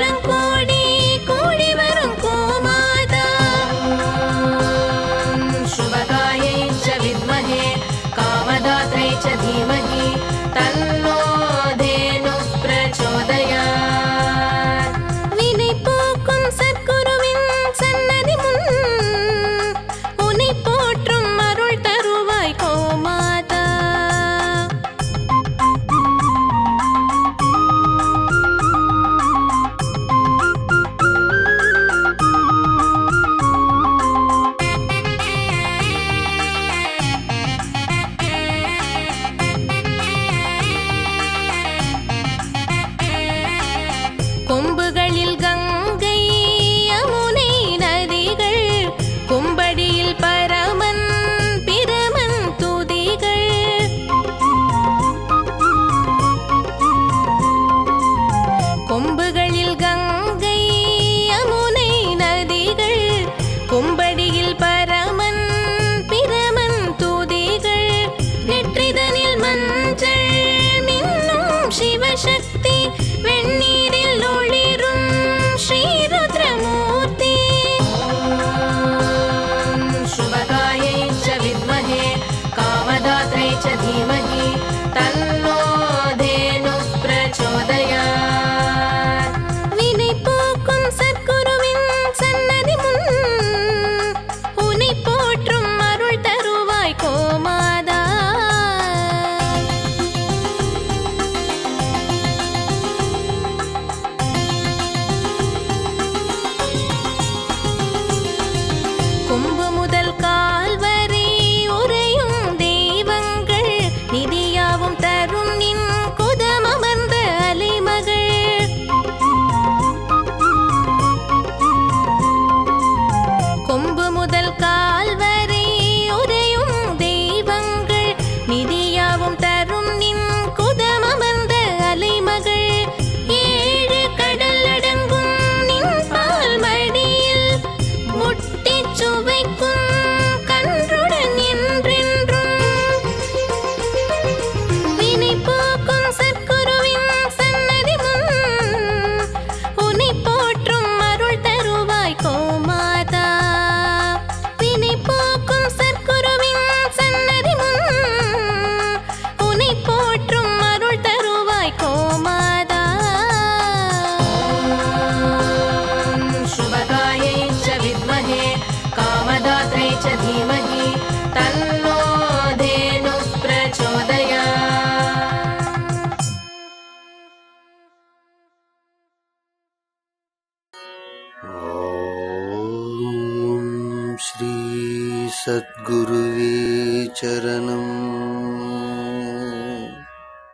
encuentro. கொம்புகளில் Ganga Om Shri सद्गुरुवे चरणम्